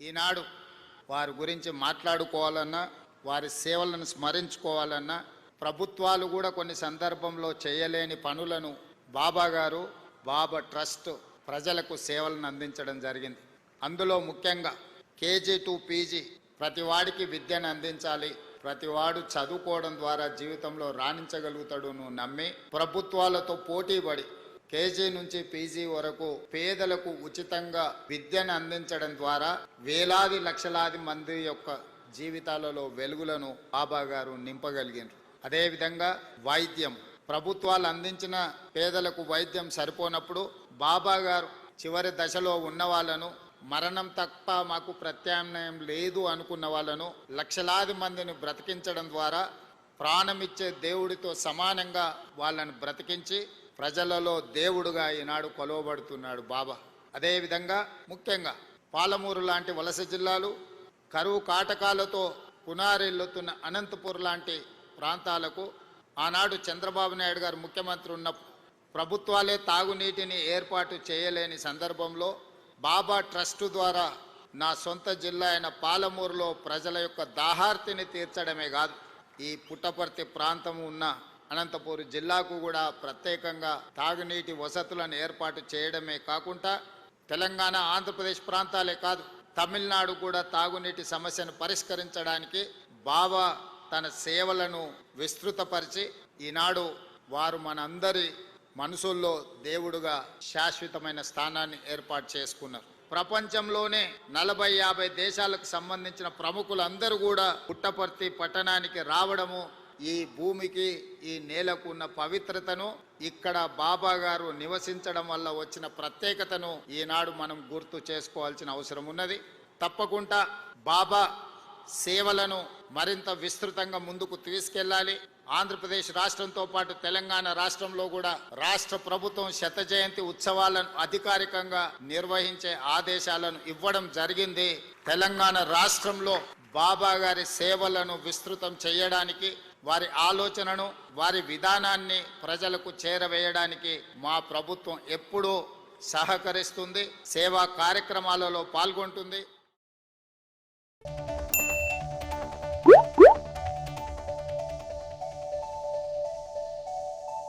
ఈనాడు వారి గురించి మాట్లాడుకోవాలన్నా వారి సేవలను స్మరించుకోవాలన్నా ప్రభుత్వాలు కూడా కొన్ని సందర్భంలో చేయలేని పనులను బాబా గారు బాబా ట్రస్ట్ ప్రజలకు సేవలను అందించడం జరిగింది. అందులో ముఖ్యంగా కేజీ టు పీజీ ప్రతి వాడికి విద్యను అందించాలి. ప్రతివాడు చదువుకోవడం ద్వారా జీవితంలో రాణించగలుగుతాడు నమ్మి ప్రభుత్వాలతో పోటీపడి కేజీ నుంచి పీజీ వరకు పేదలకు ఉచితంగా విద్యను అందించడం ద్వారా వేలాది లక్షలాది మంది యొక్క జీవితాలలో వెలుగులను బాబా గారు నింపగలిగినారు. అదేవిధంగా వైద్యం ప్రభుత్వాలు అందించిన పేదలకు వైద్యం సరిపోనప్పుడు బాబా గారు చివరి దశలో ఉన్న వాళ్ళను మరణం తప్ప మాకు ప్రత్యామ్నాయం లేదు అనుకున్న వాళ్ళను లక్షలాది మందిని బ్రతికించడం ద్వారా ప్రాణమిచ్చే దేవుడితో సమానంగా వాళ్ళని బ్రతికించి ప్రజలలో దేవుడుగా ఈనాడు కొలవబడుతున్నాడు బాబా. అదేవిధంగా ముఖ్యంగా పాలమూరు లాంటి వలస జిల్లాలు కరువు కాటకాలతో పునారెల్లుతున్న అనంతపూర్ లాంటి ప్రాంతాలకు ఆనాడు చంద్రబాబు నాయుడు గారు ముఖ్యమంత్రి ఉన్నప్పుడు ప్రభుత్వాలే తాగునీటిని ఏర్పాటు చేయలేని సందర్భంలో బాబా ట్రస్టు ద్వారా నా సొంత జిల్లా అయిన పాలమూరులో ప్రజల యొక్క దాహార్తిని తీర్చడమే కాదు ఈ పుట్టపర్తి ప్రాంతం ఉన్న అనంతపూర్ జిల్లాకు కూడా ప్రత్యేకంగా తాగునీటి వసతులను ఏర్పాటు చేయడమే కాకుండా తెలంగాణ ఆంధ్రప్రదేశ్ ప్రాంతాలే కాదు తమిళనాడు కూడా తాగునీటి సమస్యను పరిష్కరించడానికి బాబా తన సేవలను విస్తృతపరిచి ఈనాడు వారు మనందరి మనసుల్లో దేవుడుగా శాశ్వతమైన స్థానాన్ని ఏర్పాటు చేసుకున్నారు. ప్రపంచంలోనే నలభై యాభై దేశాలకు సంబంధించిన ప్రముఖులందరూ కూడా పుట్టపర్తి పట్టణానికి రావడము ఈ భూమికి ఈ నేలకు ఉన్న పవిత్రతను ఇక్కడ బాబా గారు నివసించడం వల్ల వచ్చిన ప్రత్యేకతను ఈనాడు మనం గుర్తు చేసుకోవాల్సిన అవసరం ఉన్నది. తప్పకుండా బాబా సేవలను మరింత విస్తృతంగా ముందుకు తీసుకెళ్ళాలి ఆంధ్రప్రదేశ్ రాష్ట్రంతో పాటు తెలంగాణ రాష్ట్రంలో కూడా రాష్ట్ర ప్రభుత్వం శత జయంతి ఉత్సవాలను అధికారికంగా నిర్వహించే ఆదేశాలను ఇవ్వడం జరిగింది. తెలంగాణ రాష్ట్రంలో బాబా గారి సేవలను విస్తృతం చేయడానికి వారి ఆలోచనను వారి విధానాన్ని ప్రజలకు చేరవేయడానికి మా ప్రభుత్వం ఎప్పుడూ సహకరిస్తుంది సేవా కార్యక్రమాలలో పాల్గొంటుంది.